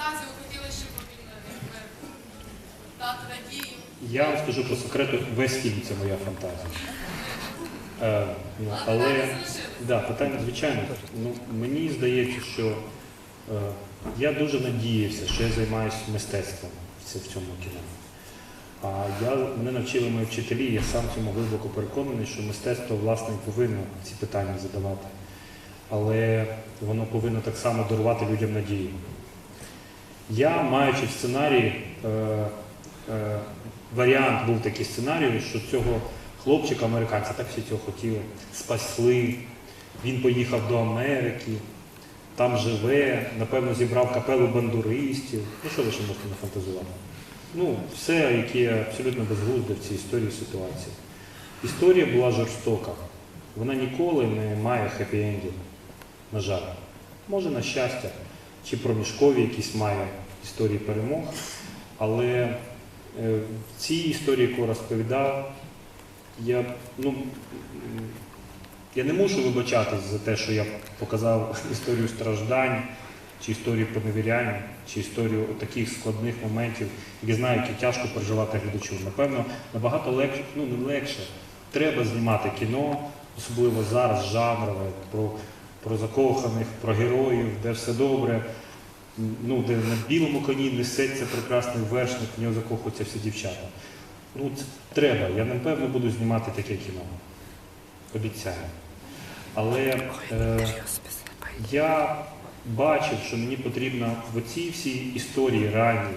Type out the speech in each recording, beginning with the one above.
фантазію хотіли, щоб він якби, дати надію? Я вам скажу по секрету, весь фільм це моя фантазія. Е, ну, Але да, питання, звичайно, ну, мені здається, що е, я дуже надіявся, що я займаюся мистецтвом в в цьому кіно. А я, мене навчили мої вчителі, я сам цьому глибоко переконаний, що мистецтво власне повинно ці питання задавати. Але воно повинно так само дарувати людям надію. Я, маючи в сценарії, е, е, варіант був такий сценарій, що цього хлопчика, американця, так всі цього хотіли, спасли. Він поїхав до Америки, там живе, напевно, зібрав капелу бандуристів. Ну що ви ще можете нафантазувати? Ну, все, яке абсолютно безглузде в цій історії ситуації. Історія була жорстока. Вона ніколи не має хеппі-ендів, на жаль. Може, на щастя, чи проміжкові якісь має історії перемог. Але е, в цій історії, яку розповідав, я, ну, я не мушу вибачатись за те, що я показав історію страждань, чи історію поневіряння, чи історію таких складних моментів, які знаю, які тяжко переживати глядачу. Напевно, набагато легше, ну не легше. Треба знімати кіно, особливо зараз, жанрове, про, про закоханих, про героїв, де все добре, ну, де на білому коні несеться прекрасний вершник, в нього закохуються всі дівчата. Ну, це треба. Я напевно буду знімати таке кіно. Обіцяю. Але е, я бачив, що мені потрібно в цій всій історії ранній,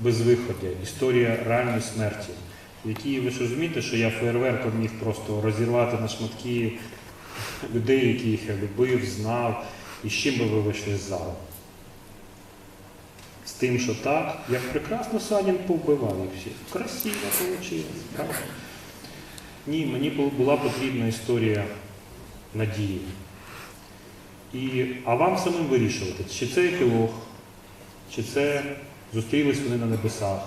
безвиходя, історія ранньої смерті, в якій ви ж розумієте, що я фейерверком міг просто розірвати на шматки людей, яких я любив, знав, і з чим би ви вийшли з залу. З тим, що так, як прекрасно Санін повбивав їх всіх. Красиво вийшло. правда? Ні, мені була потрібна історія надії. І, а вам самим вирішувати, чи це епілог, чи це зустрілись вони на небесах,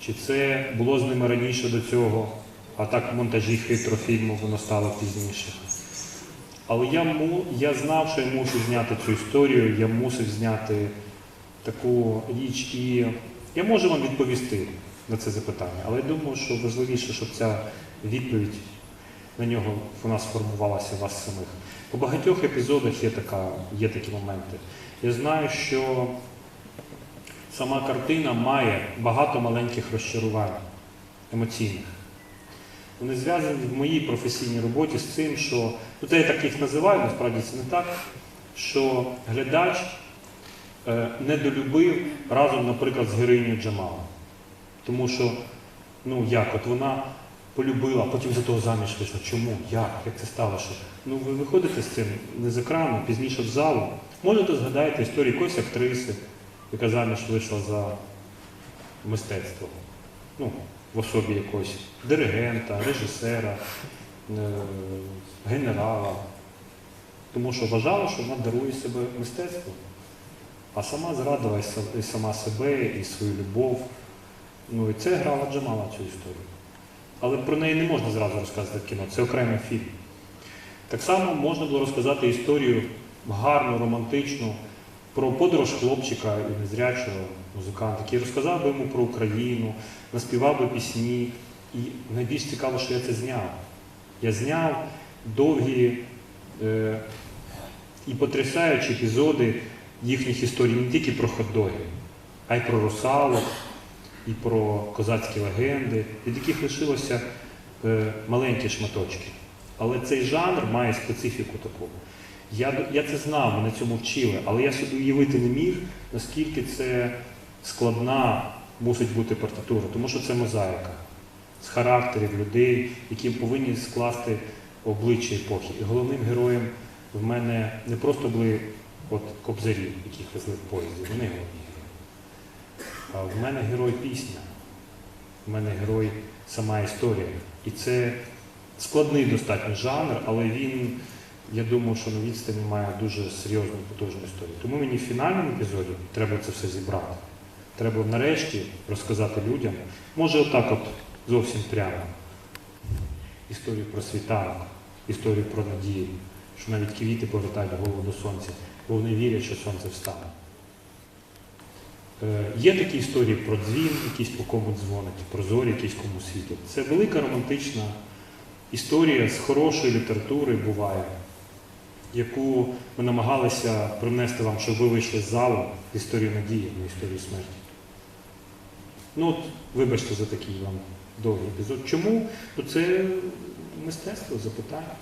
чи це було з ними раніше до цього, а так в монтажі хитро фільму воно стало пізніше. Але я, я знав, що я мушу зняти цю історію, я мусив зняти таку річ. І я можу вам відповісти на це запитання, але я думаю, що важливіше, щоб ця відповідь на нього вона сформувалася у вас самих. По багатьох епізодах є, така, є такі моменти. Я знаю, що сама картина має багато маленьких розчарувань емоційних. Вони зв'язані в моїй професійній роботі з цим, що ну, це я так їх називаю, насправді це не так, що глядач е, недолюбив разом, наприклад, з героїнею Джамала. Тому що, ну як, от вона полюбила, потім за того заміж вийшла. Чому? Як? Як це сталося? Ну ви виходите з цим не з екрану, пізніше в залу. Можете згадати історію якоїсь актриси, яка заміж вийшла за мистецтво. Ну, в особі якогось диригента, режисера, е, генерала. Тому що вважала, що вона дарує себе мистецтву. А сама зрадила і сама себе, і свою любов. Ну і це грала Джамала цю історію. Але про неї не можна зразу розказати в кіно, це окремий фільм. Так само можна було розказати історію гарну, романтичну, про подорож хлопчика і незрячого музиканта, який розказав би йому про Україну, наспівав би пісні. І найбільш цікаво, що я це зняв. Я зняв довгі е, і потрясаючі епізоди їхніх історій не тільки про хот-доги, а й про русалок, і про козацькі легенди, від яких лишилося е, маленькі шматочки. Але цей жанр має специфіку таку. Я, я це знав, мене цьому вчили, але я собі уявити не міг, наскільки це складна мусить бути партитура, тому що це мозаїка з характерів людей, які повинні скласти обличчя епохи. І головним героєм в мене не просто були от кобзарі, яких везли в поїзді, вони головні герої. А в мене герой пісня, в мене герой сама історія. І це складний достатньо жанр, але він, я думаю, що на відстані має дуже серйозну потужну історію. Тому мені в фінальному епізоді треба це все зібрати. Треба нарешті розказати людям, може отак от зовсім прямо. Історію про світанок, історію про надію, що навіть квіти повертають голову до сонця, бо вони вірять, що сонце встане. Е, Є такі історії про дзвін, якийсь по кому дзвонить, про зорі, якийсь кому світять. Це велика романтична історія з хорошої літератури буває, яку ми намагалися принести вам, щоб ви вийшли з залу з історії надії, не історії смерті. Ну от, вибачте за такий вам довгий епізод. Чому? Бо це мистецтво, запитання.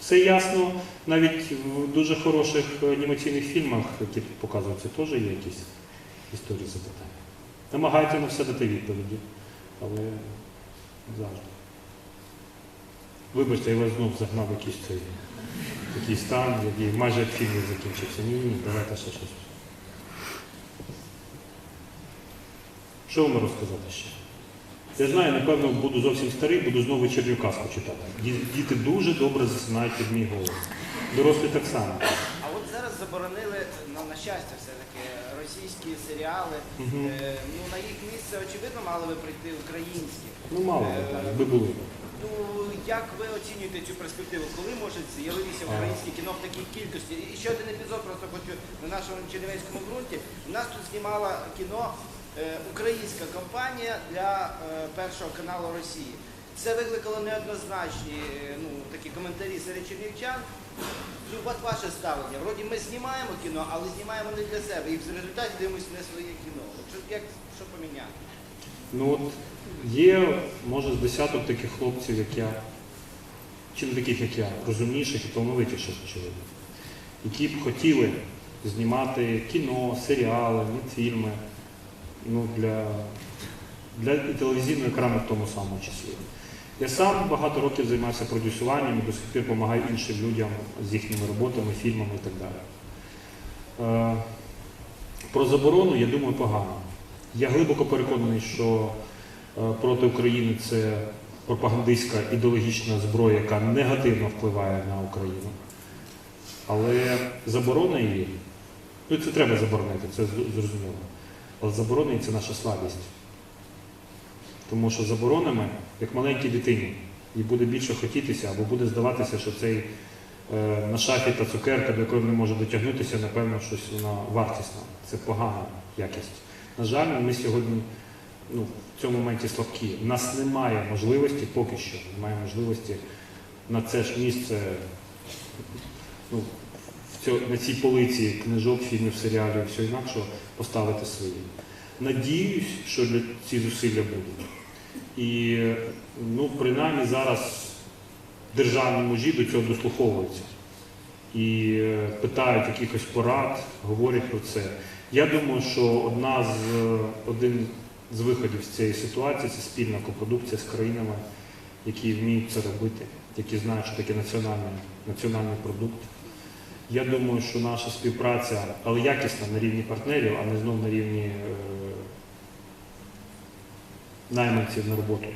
Все ясно, навіть в дуже хороших анімаційних фільмах, які тут показуються, теж є якісь історії запитання. Намагайте на все дати відповіді, але завжди. Вибачте, я вас знов загнав якийсь цей такий стан, який майже фільм закінчився. Ні, ні, давайте ще щось. Що вам розказати ще? Я знаю, напевно, буду зовсім старий, буду знову вечірню казку читати. Діти дуже добре засинають під мій голос. Дорослі так само. А от зараз заборонили, ну, на щастя, все-таки російські серіали. Мгм. Е, ну, на їх місце, очевидно, мали би прийти українські. Ну, мало би, так, якби були. Ну, як ви оцінюєте цю перспективу? Коли може з'явитися українське кіно в такій кількості? І ще один епізод просто хочу на нашому Чернівецькому ґрунті. У нас тут знімала кіно е, українська компанія для е, першого каналу Росії. Це викликало неоднозначні е, ну, такі коментарі серед чернівчан. Ну, от ваше ставлення. Вроді ми знімаємо кіно, але знімаємо не для себе. І в результаті дивимося не своє кіно. Що, як, що поміняти? Ну от є, може, з десяток таких хлопців, як я, чи не таких, як я, розумніших і талановитіших, очевидно, які б хотіли знімати кіно, серіали, мультфільми ну, для, для телевізійного екрану в тому самому числі. Я сам багато років займався продюсуванням і до сих пір допомагаю іншим людям з їхніми роботами, фільмами і так далі. Е, Про заборону, я думаю, погано. Я глибоко переконаний, що е, проти України це пропагандистська ідеологічна зброя, яка негативно впливає на Україну. Але заборона її, ну це треба заборонити, це зрозуміло. Але заборона це наша слабість. Тому що заборонами, як маленькій дитині, їй буде більше хотітися, або буде здаватися, що цей е, на шафі та цукерка, до якої не може дотягнутися, напевно, щось вона вартісна. Це погана якість. На жаль, ми сьогодні ну, в цьому моменті слабкі. У нас немає можливості, поки що, немає можливості на це ж місце, ну, на цій полиці книжок, фільмів, серіалів, все інакше поставити свої. Надіюсь, що для ці зусилля будуть. І ну, принаймні зараз державні мужі до цього дослуховуються і е, питають якихось порад, говорять про це. Я думаю, що одна з, один з виходів з цієї ситуації це спільна копродукція з країнами, які вміють це робити, які знають, що таке національний, національний продукт. Я думаю, що наша співпраця, але якісна на рівні партнерів, а не знов на рівні е, найманців на роботу.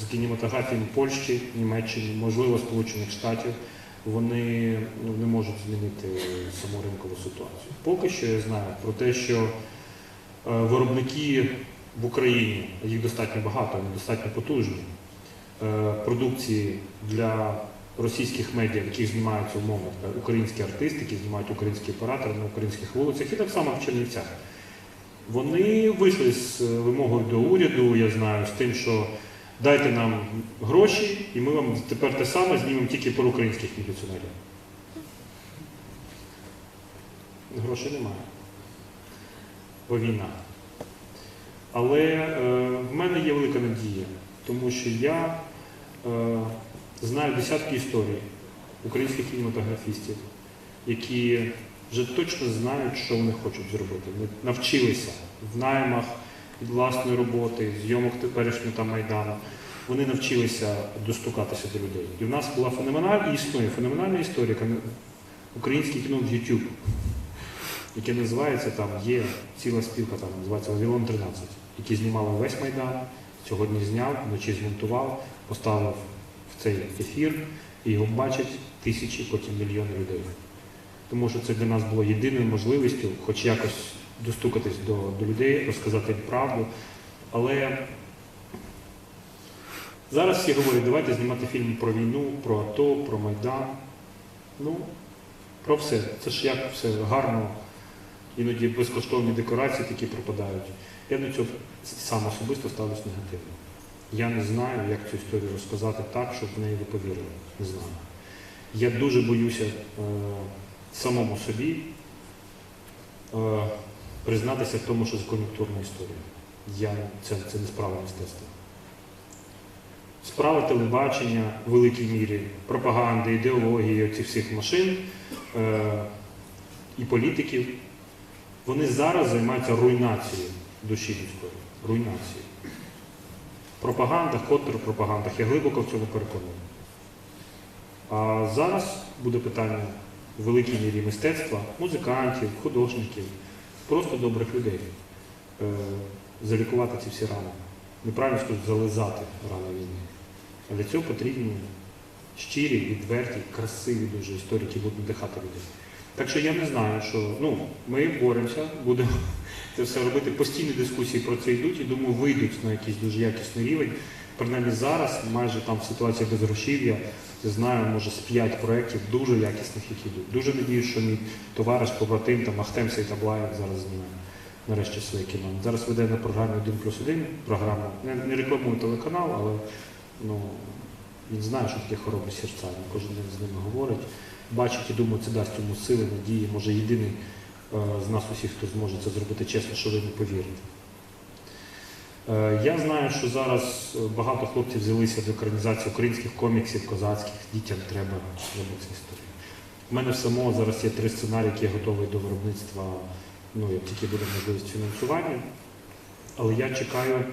З кінематографією Польщі, Німеччини, можливо, Сполучених Штатів, вони не можуть змінити саму ринкову ситуацію. Поки що я знаю про те, що е, виробники в Україні, їх достатньо багато, вони достатньо потужні, е, продукції для російських медіа, в яких знімаються умовно так, українські артисти, які знімають українські оператори на українських вулицях, і так само в Чернівцях. Вони вийшли з е, вимогою до уряду, я знаю, з тим, що дайте нам гроші, і ми вам тепер те саме знімемо тільки про українських міліціонерів. Грошей немає. Бо війна. Але е, в мене є велика надія, тому що я е, знаю десятки історій українських кінематографістів, які вже точно знають, що вони хочуть зробити. Вони навчилися в наймах власної роботи, зйомок теперішнього там Майдану. Вони навчилися достукатися до людей. І в нас була феноменальна існує феноменальна історія українське кіно в YouTube, яке називається там, є ціла спілка, там називається Вавилон 13, який знімали весь Майдан, сьогодні зняв, вночі змонтував, поставив в цей ефір, і його бачать тисячі, потім мільйони людей. Тому що це для нас було єдиною можливістю, хоч якось достукатись до, до людей, розказати їм правду. Але зараз всі говорять, давайте знімати фільм про війну, про АТО, про Майдан. Ну, про все. Це ж як все гарно Іноді безкоштовні декорації такі пропадають. Я до цього сам особисто ставлюсь негативно. Я не знаю, як цю історію розказати так, щоб в неї ви повірили. Не знаю. Я дуже боюся е, самому собі е, признатися в тому, що це кон'юнктурна історія. Я, це, це не справа мистецтва. Справа телебачення в великій мірі, пропаганди, ідеології цих всіх машин е, і політиків, вони зараз займаються руйнацією душі людської. Руйнацією. Пропагандах, контрпропагандах, я глибоко в цьому переконаний. А зараз буде питання в великій мірі мистецтва, музикантів, художників, просто добрих людей. Е, залікувати ці всі рани. Неправильно скажу, зализати рани війни. А для цього потрібні щирі, відверті, красиві дуже історії, які будуть надихати людей. Так що я не знаю, що ну, ми боремося, будемо це все робити. Постійні дискусії про це йдуть і думаю, вийдуть на якийсь дуже якісний рівень. Принаймні зараз, майже там ситуація без грошів'я, я знаю, може з п'ять проєктів дуже якісних, які йдуть. Дуже надіюсь, що мій товариш, побратим, там Ахтем Сейтаблаєв зараз знімає нарешті своє кіно. Зараз веде на програмі 1 плюс 1 програму. Не, не рекламую телеканал, але ну, він знає, що таке хоробрі серця. Він кожен день з ними говорить. Бачить і думаю, це дасть йому сили, надії, може єдиний е, з нас усіх, хто зможе це зробити чесно, що ви не повірите. Е, Я знаю, що зараз е, багато хлопців взялися до екранізації українських коміксів, козацьких, дітям треба треба ця. У мене в самого зараз є три сценарії, які я готовий до виробництва, ну, як тільки буде можливість фінансування. Але я чекаю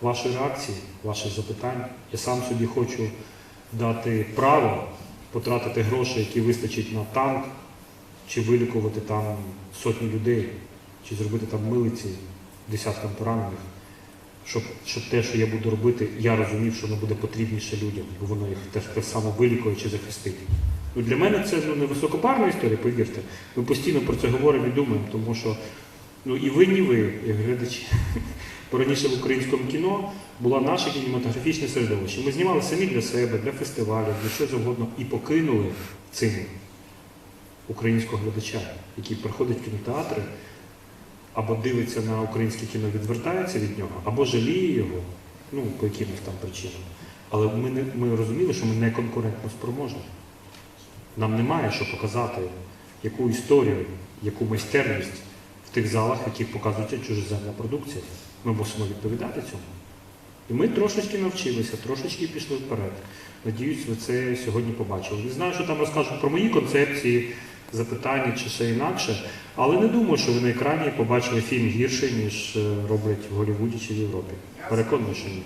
вашої реакції, ваших запитань. Я сам собі хочу дати право потратити гроші, які вистачить на танк, чи вилікувати там сотні людей, чи зробити там милиці десяткам поранених, щоб, щоб те, що я буду робити, я розумів, що воно буде потрібніше людям, бо воно їх теж так само вилікує чи захистить. Ну, для мене це ну, не високопарна історія, повірте. Ми постійно про це говоримо і думаємо, тому що ну, і ви, ні ви, як глядачі. Бо раніше в українському кіно було наше кінематографічне середовище. Ми знімали самі для себе, для фестивалів, для чого завгодно, і покинули цим українського глядача, який приходить в кінотеатри, або дивиться на українське кіно, відвертається від нього, або жаліє його, ну, по якимось там причинам. Але ми, не, ми розуміли, що ми не конкурентно спроможні. Нам немає що показати, яку історію, яку майстерність в тих залах, в яких показується чужеземна продукція. Ми мусимо відповідати цьому. І ми трошечки навчилися, трошечки пішли вперед. Надіюсь, ви це сьогодні побачили. Не знаю, що там розкажуть про мої концепції, запитання чи ще інакше, але не думаю, що ви на екрані побачили фільм гірший, ніж е, роблять в Голлівуді чи в Європі. Переконаний, що ні.